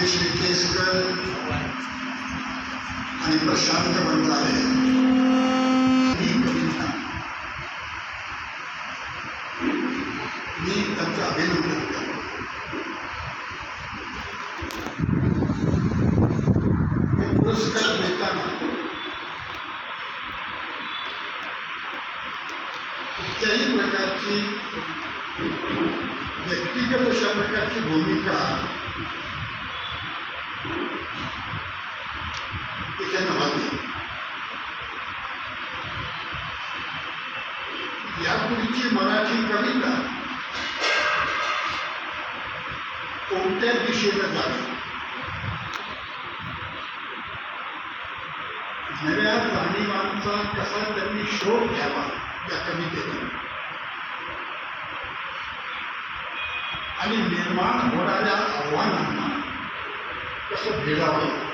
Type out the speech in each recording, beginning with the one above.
श्री केसकर आणि प्रशांत बंजारे नव्या जाणीवांचा कसा त्यांनी शोध घ्यावा या कवितेतून. आणि निर्माण होणाऱ्या आव्हानांना कसं भिडावं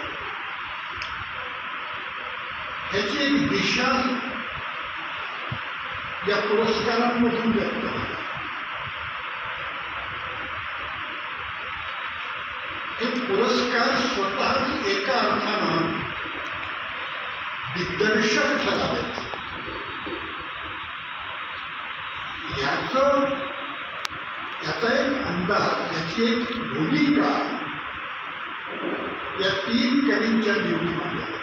ह्याची एक दिशा या पुरस्कारांमधून व्यक्त होते. हे पुरस्कार स्वतःच एका अर्थानं दिग्दर्शक ठरावेत याचं, याचा एक अंदाज याची एक भूमिका या तीन कवींच्या निवडीमध्ये.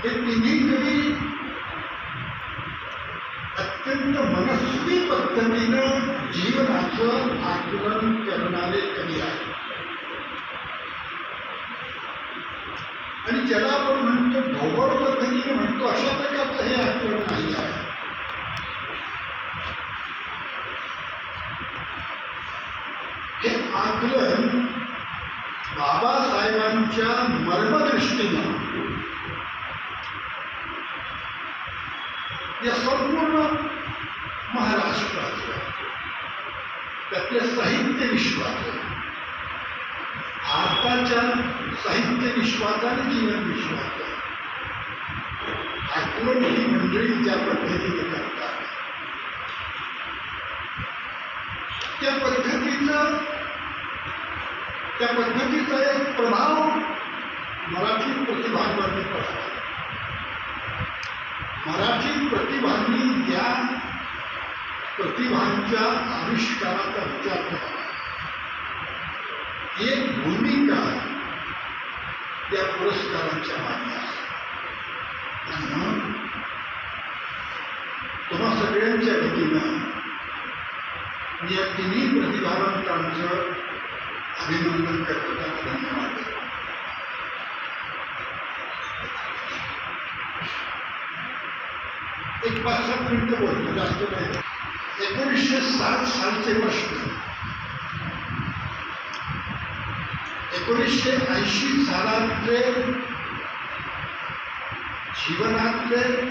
हे तिन्ही कवी अत्यंत मनस्वी पद्धतीनं जीवनाचं आकलन करणारे कवी आहेत. आणि ज्याला आपण म्हणतो भौगोल पद्धतीने म्हणतो अशा प्रकारचं हे आकलन नाही आहे. हे आकलन बाबासाहेबांच्या मर्मदृष्टीनं या संपूर्ण महाराष्ट्राचं त्यातले साहित्य विश्वास आताच्या साहित्य विश्वासाने जीवन विश्वास आक्रम ही मंडळी ज्या पद्धतीने करतात. त्या पद्धतीचा त्या पद्धतीचा एक प्रभाव मराठी प्रतिभांवरती पडला मराठी प्रतिभांनी या प्रतिभांच्या आविष्काराचा विचार करावा एक भूमिका या पुरस्कारांच्या मागे आहे म्हणून तुम्हा सगळ्यांच्या वतीनं अभिनंदन करतो धन्यवाद एक पाच सात मिनिटं बोलतो जास्त नाही. एकोणीसशे सात सालचे प्रश्न. एकोणीसशे ऐंशी सालातले जीवनातले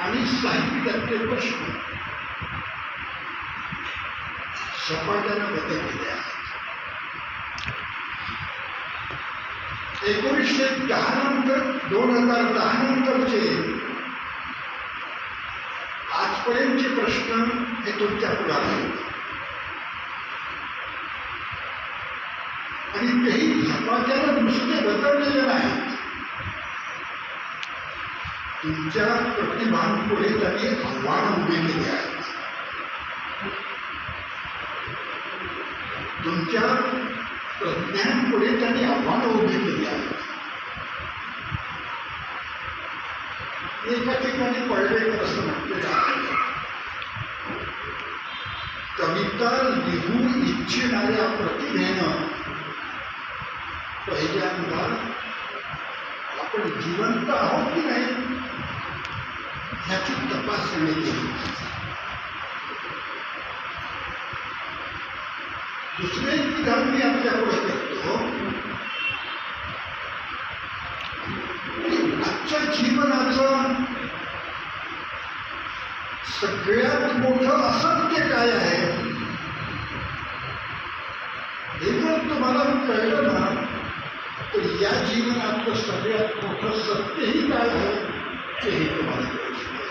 आणि साहित्यातले प्रश्न झपाट्यानं बदललेले आहेत. एकोणीसशे दहा नंतर दोन हजार दहा नंतरचे आजपर्यंतचे प्रश्न हे? तुमच्या पुढात आहेत आणि तेही झपाट्यानं नुसते बदललेले नाहीत तुमच्या प्रतिभांपुढे त्यांनी आव्हानं उभी केली आहेत तुमच्या प्रज्ञांपुढे त्यांनी आव्हानं उभी केली आहेत एका ठिकाणी पडलेलं असं म्हटलेलं आहे कविता लिहू इच्छिणाऱ्या प्रतिभेनं पहिल्यांदा आपण जिवंत आहोत की नाही? ह्याची तपासणी केली. दुसरे उदाहरण मी आपल्याकडे करतो आजच्या जीवनाचं सगळ्यात मोठं असत्य काय आहे हे जर तुम्हाला कळलं ना तर या जीवनातलं सगळ्यात मोठं सत्यही काय आहे तेही तुम्हाला कळू शकेल.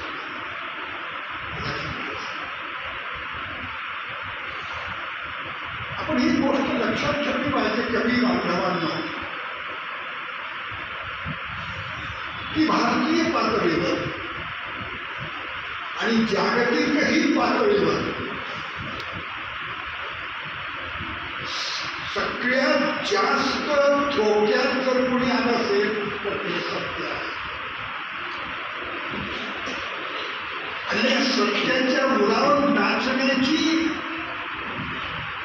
आपण ही गोष्ट लक्षात ठेवली पाहिजे कवी बांधवांना की भारतीय पातळीवर आणि जागतिकही पातळीवर सगळ्यात जास्त धोक्यात जर कोणी आलं असेल तर ते सत्य आहे. आणि या सत्याच्या मुलावर नाचण्याची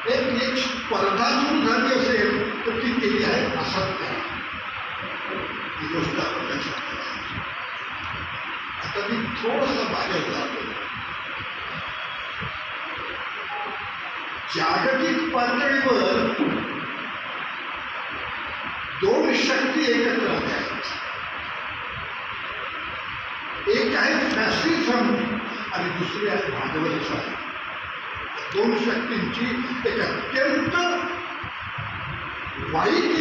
एक एक स्पर्धा सुरू झाली असेल तर ती केली आहे असत्य. ही गोष्ट आपण लक्षात आता मी थोडस बाहेर जातो. जागतिक पातळीवर दोन शक्तींची एक अत्यंत वाईट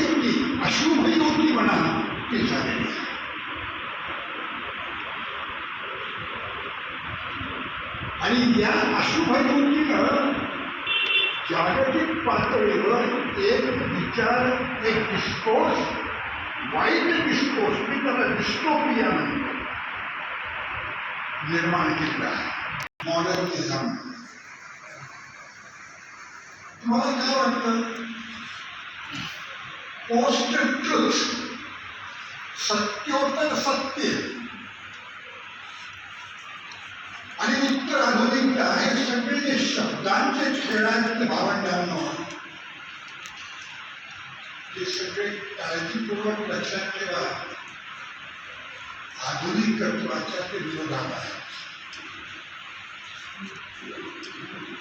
अशुभ युती म्हणा ती आणि या अशुभ जागतिक पातळीवर एक विचार, एक डिस्कोर्स वाईट डिस्कोर्स मी त्याला निर्माण केलेला आहे मॉडर्निझम तुम्हाला काय वाटतं पोस्ट ट्रुथ सत्योत्तर सत्य आणि उत्तर आधुनिकता हे सगळे शब्दांचे खेळांचे भावंडांनो हे सगळे काळजीपूर्वक लक्षात ठेवा आधुनिकत्वाच्या ते विरोधात आहे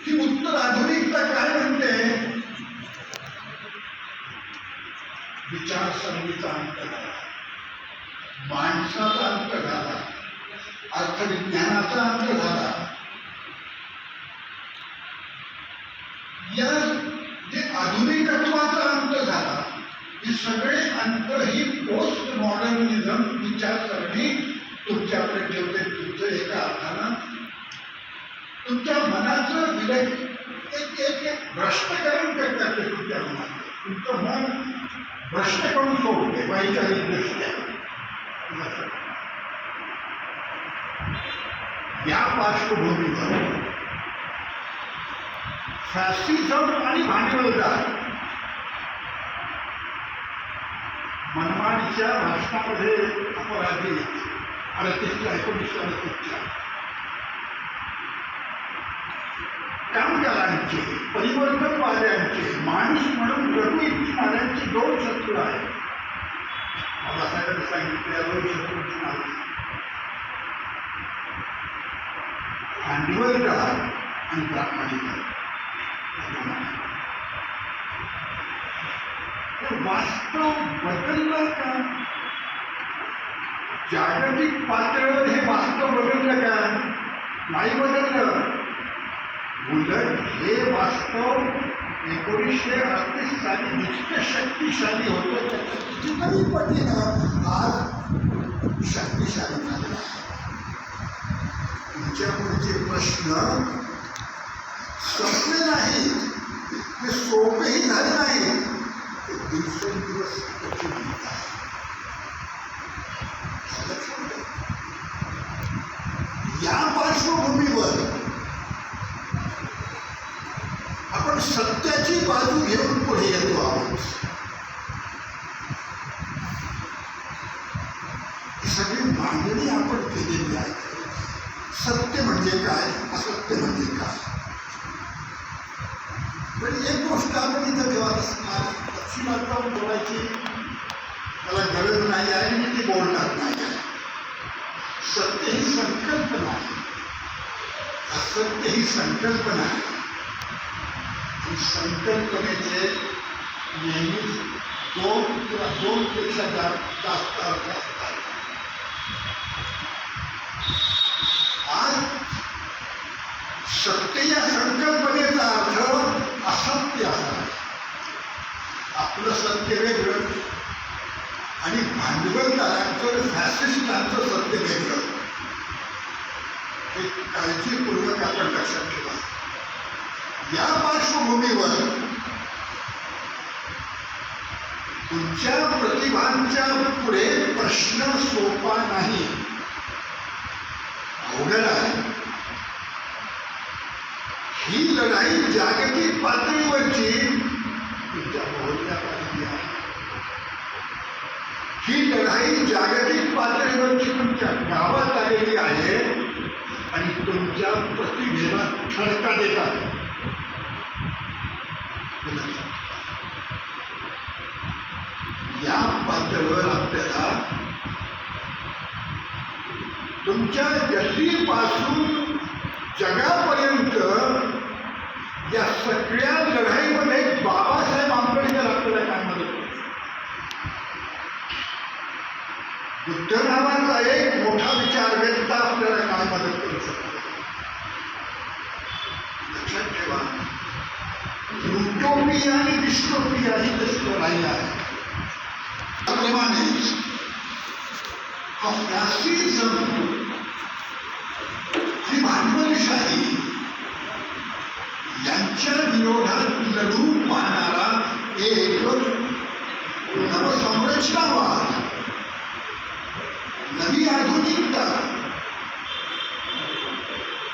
ही उत्तर आधुनिकता काय म्हणते? विचारसरणीचा अंत झाला. माणसाचा अंत झाला. अर्थविज्ञानाचा अंत झाला. या जे आधुनिकत्वाचा अंत झाला हे सगळे अंत ही पोस्ट मॉडर्निझम विचारसरणी तुमच्याकडे ठेवते. तुमचं एका अर्थानं तुमच्या मनाचं विलय. एक एक एक भ्रष्टकरण करतात ते तुमच्या मनात. तुमचं मन भ्रष्ट करून सोडते वैचारिक दृष्ट्या या पार्श्वभूमीवर फॅसिझम आणि भांडवलदार मनमाडीच्या भाषणामध्ये अपराधी. अडतीसच्या एकोणीसशे अडतीसच्या. कामगारांचे परिवर्तनवाद्यांचे माणूस म्हणून जगू इच्छिणाऱ्यांचे दोन शत्रू आहेत. बाबासाहेबांनी सांगितल्या दोन शत्रूची नावे. भांडवलदार आणि प्रामाणिक वास्तव बदललं का? जागतिक पातळीवर हे वास्तव बदललं का? नाही बदललं. उलट हे वास्तव एकोणीसशे अडतीस साली इतकं शक्तिशाली होतं त्याच्या कितीतरी पटीनं आज शक्तिशाली झालं. तुमच्या पुढचे प्रश्न संपले नाही. ते सोपेही झाले नाही. ते दिवसेंदिवस या पार्श्वभूमीवर quase o mesmo do Correio atual. दोन पेक्षा दोनपेक्षा जास्त अर्थ असतात आज सत्य या संकल्पनेचा अर्थ असत्य असा आहे. आपलं सत्य वेगळं. आणि भांडवलदारांचं फॅसिस्टांचं सत्य वेगळं हे काळजीपूर्वक आपण लक्षात ठेवा. या पार्श्वभूमीवर तुमच्या प्रतिभांच्या पुढे प्रश्न सोपा नाही. अवघड आहे. ही लढाई जागतिक पातळीवरची तुमच्या मोहल्ल्यात आलेली आहे. ही लढाई जागतिक पातळीवरची तुमच्या गावात आलेली आहे आणि तुमच्या प्रतिभेला ठडका देतात. या पातळीवर आपल्याला तुमच्या गल्लीपासून जगापर्यंत या सगळ्या लढाईमध्ये आंबेडकर आपल्याला काय मदत बुद्ध नावाचा एक मोठा विचारवेत्ता आपल्याला काय मदत करू शकतो लक्षात ठेवा युटोपिया डिस्टोपिया ही जशी लढाई त्याप्रमाणे हा फॅसिझम ही भांडवलशाही यांच्या विरोधात लढून पाहणारा एक नवसंरचनावाद नवी आधुनिकता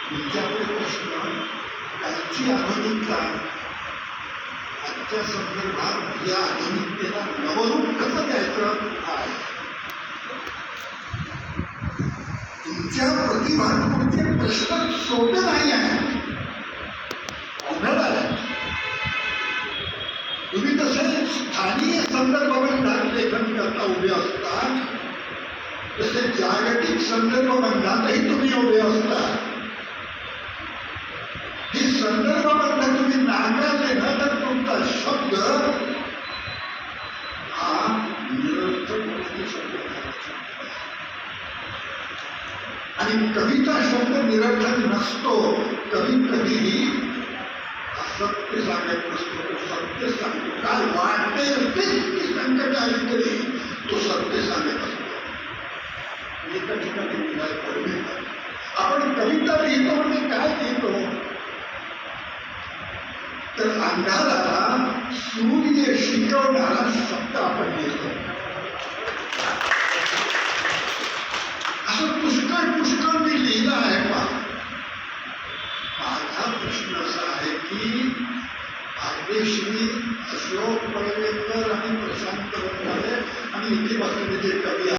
तुमच्याकडे प्रश्न त्यांची आधुनिकता आजच्या संदर्भात या आधुनिकतेला नवरूप कसं द्यायचं आहे तुमच्या प्रतिभांपुढचे प्रश्न सोपे नाही आहे अवघड आहे तुम्ही तसे स्थानीय संदर्भात लेखन करता उभे असता तसे जागतिक संदर्भ बंधातही तुम्ही उभे असता ही संदर्भ बंध तुम्ही नांगरले ना तुमचा शब्द होण्याची आणि कवीचा शब्द निरर्थक नसतो. कधीही असत्य सांगत नसतो. तो सत्य सांगतो. काय वाटेल ते संकट तो सत्य सांगत असतो. कविता लिहितो? अंधाराला सूर्य शिकवणारा शब्द आपण लिहितो असं पुष्कळ पुष्कळ मी लिहिलं आहे पा माझा प्रश्न असा आहे की भाग्यश्री अशोक पळवेकर आणि प्रशांत वनवाले आणि इथे बसलेले जे कवी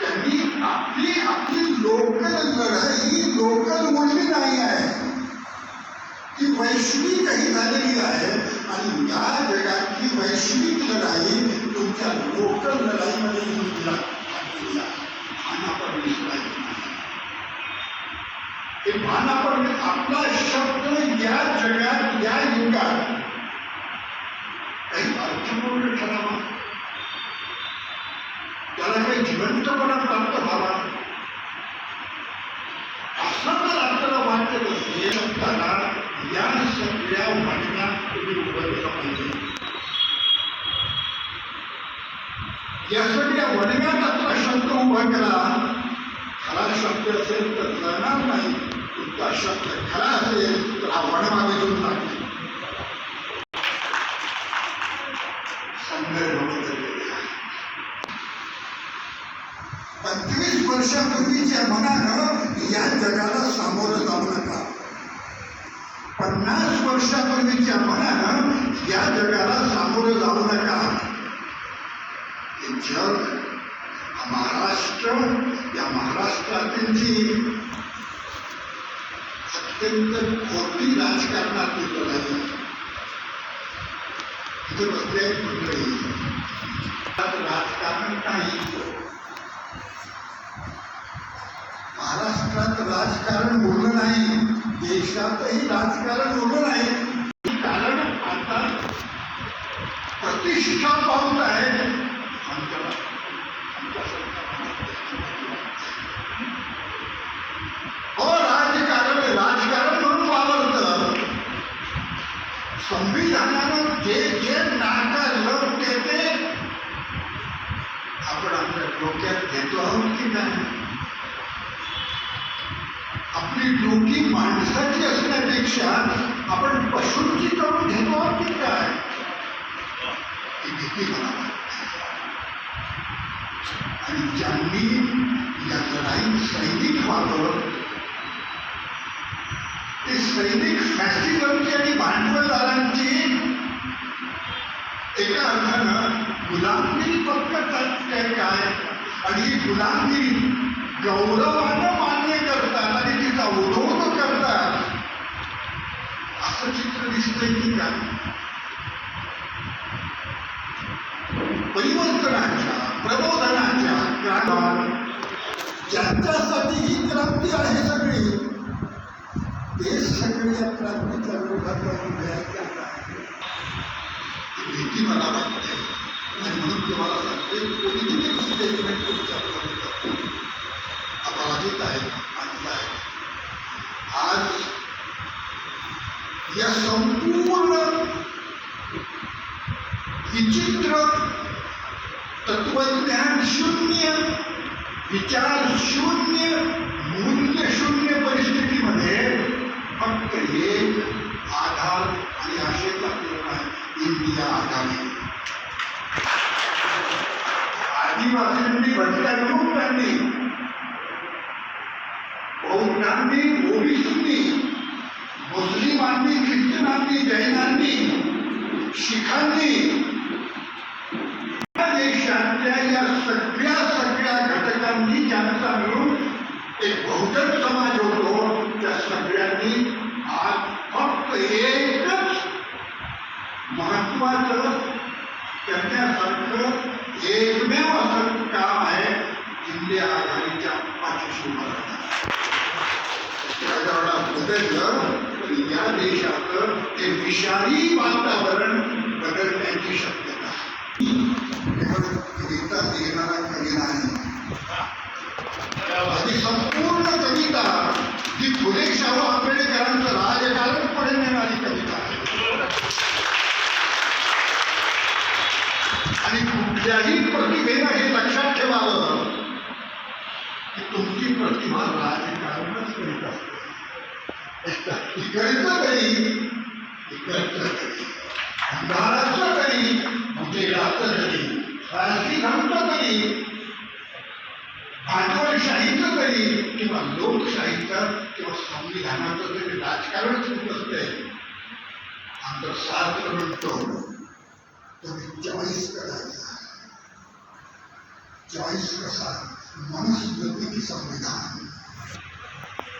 त्यांनी आपली आपली लोकल लढाई लोकल मोडली नाही आहे. ती वैश्विकही झालेली आहे आणि या वैश्विक लढाई तुमच्या लोकल लढाईमध्ये तुम्ही आपण ते आपला शब्द, या जगात या युगात काही अर्थपूर्ण ठरावा त्याला काही जिवंतपणा प्राप्त व्हावा असं जर आपल्याला वाटत असेल या सगळ्या वाटण्यात तुम्ही उभं केलं पाहिजे या सगळ्या वणव्यात आपला शब्द उभा केला? खरा शब्द असेल तर जाणार नाही. तुमचा शब्द खरा असेल तर हा वणवा विजून टाकेल. पंचवीस वर्षापूर्वीच्या मनानं या जगाला सामोरं जाऊ नका. वर्षापूर्वीच्या मनानं या जगाला सामोरं जाऊ नका हे जग महाराष्ट्र या महाराष्ट्रातील जी अत्यंत खोटी राजकारणातील लढाई इथे बसले मंडळी राजकारण नाही महाराष्ट्रात राजकारण उरलं नाही देशातही राजकारण उभं नाही कारण आता प्रतिष्ठा पावत आहे. राजकारण राजकारण म्हणून वावरतं. संविधानानं जे जे नाकारलं ते आपण आपल्या डोक्यात घेतो आहोत की नाही? आपली डोकी माणसाची असण्यापेक्षा आपण पशूंची करून घेतो आहोत की काय ही? भीती मला आणि ज्यांनी या सैनिक व्हावं ते सैनिक फॅसिझमची आणि भांडवलदारांची एका अर्थानं गुलामगिरी पत्करतात काय आणि गुलामगिरी गौरवानं मान्य करतात आणि तिचा उदोग करतात असं चित्र दिसतंय की काय? परिवर्तनाच्या प्रबोधनाच्या क्रांती ज्यांच्यासाठी ही क्रांती आहे सगळी ते सगळे या क्रांतीच्या विरोधात भीती मला वाटते आणि म्हणून तुम्हाला सांगते पॉझिटिव्ह स्टेटमेंट तुमच्या या संपूर्ण विचित्र तत्वज्ञान शून्य विचार शून्य मूल्य शून्य परिस्थितीमध्ये फक्त एक आधार आणि आशेचा इंडिया आदिवासींनी त्यांनी बौद्धांनी ओबीसींनी मुस्लिमांनी ख्रिश्चनांनी जैनांनी शिखांनी देशांच्या देशातल्या या सगळ्या सगळ्या घटकांनी ज्यांचा मिळून एक बहुजन समाज होतो त्या सगळ्यांनी आज फक्त एकच महत्वाचं करण्यासारखं एकमेव असं काम आहे इंडिया आघाडीच्या पाठीशी उभं राहणं. त्याच्यावर की या देशात ते विषारी वातावरण बदलण्याची शक्यता कविता लिहिणारा कवी नाही. संपूर्ण कविता ही फुले शाहू आंबेडकरांचं राजकारण पुढे नेणारी कविता आहे. आणि कुठल्याही प्रतिभेनं हे लक्षात ठेवावं की तुमची प्रतिभा राजकारणच करीत असते. इकडचं तरी इकडचं तरी अंधाराचं तरी राजकीय तरी तरी भांडवलशाहीचं तरी किंवा लोकशाहीचं किंवा संविधानाचं तरी राजकारण सुरू असते आमचं शास्त्र म्हणतो तुम्ही चॉईस करायचा चॉईस कसा मनुस्मृती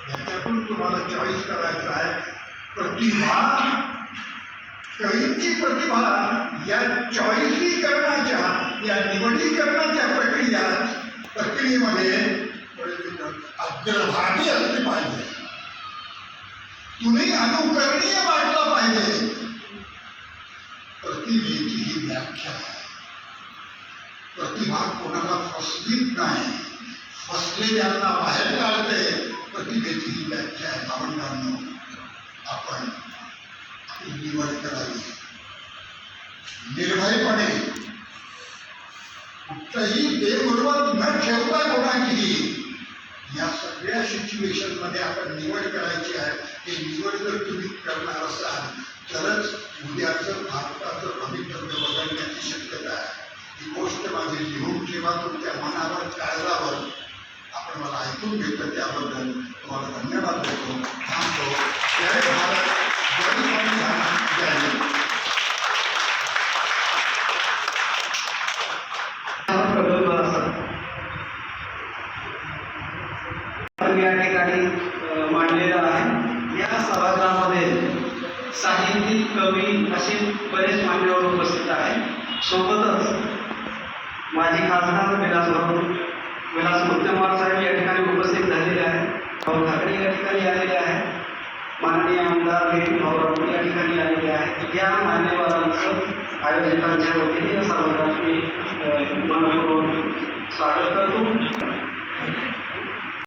की याच्यातून तुम्हाला चॉईस करायचा आहे प्रतिभा कवींची प्रतिभा, या चॉईसीकरणाच्या या निवडीकरणाच्या प्रक्रिया? प्रक्रियेमध्ये अग्रभागी असली पाहिजे तुम्ही अनुकरणीय वाटला पाहिजे प्रतिभेची ही व्याख्या प्रतिभा कोणाला फसवीत नाही फसलेल्यांना बाहेर काढते प्रतिभेची व्याख्या भावंडांनो आपण आपली निवड करावी निर्भयपणे कुठलंही बेबरोबर न ठेवता कोणाचीही या सगळ्या सिच्युएशनमध्ये आपण निवड करायची आहे हे निवड जर तुम्ही करणार असाल तरच उद्याचं भारताचं भवितव्य बदलण्याची शक्यता आहे ही गोष्ट माझी लिहून ठेवा तुमच्या मनावर काळजावर. అప్పుడు మన ఐక్యూకి ప్రతి అబద్ధం వాళ్ళకి ధన్యవాదాలు దాంతో